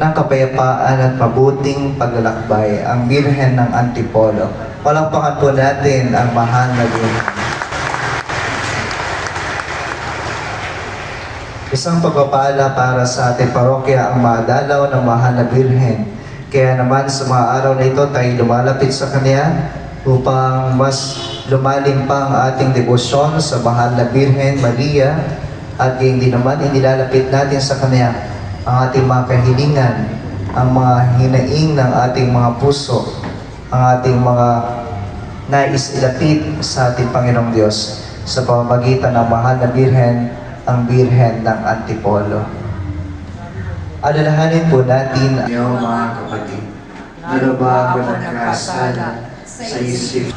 ng kapayapaan at mabuting paglalakbay, ang Birhen ng Antipolo. Palakpakan po natin ang mahal na Birhen. Isang pagpapala para sa ating parokya ang madalaw ng mahal na Birhen. Kaya naman sa mga araw na ito tayo lumalapit sa Kanya upang mas lumalim pa ang ating debosyon sa mahal na Birhen Maria at hindi naman inilalapit natin sa Kanya ang ating mga kahilingan, ang mga hinaing ng ating mga puso, ang ating mga nais ilapit sa ating Panginoong Diyos sa pamamagitan ng mahal na Birhen, ang Birhen ng Antipolo. Alalahanin po natin Iyo mga kapatid, ano ba ako nagkasala sa isip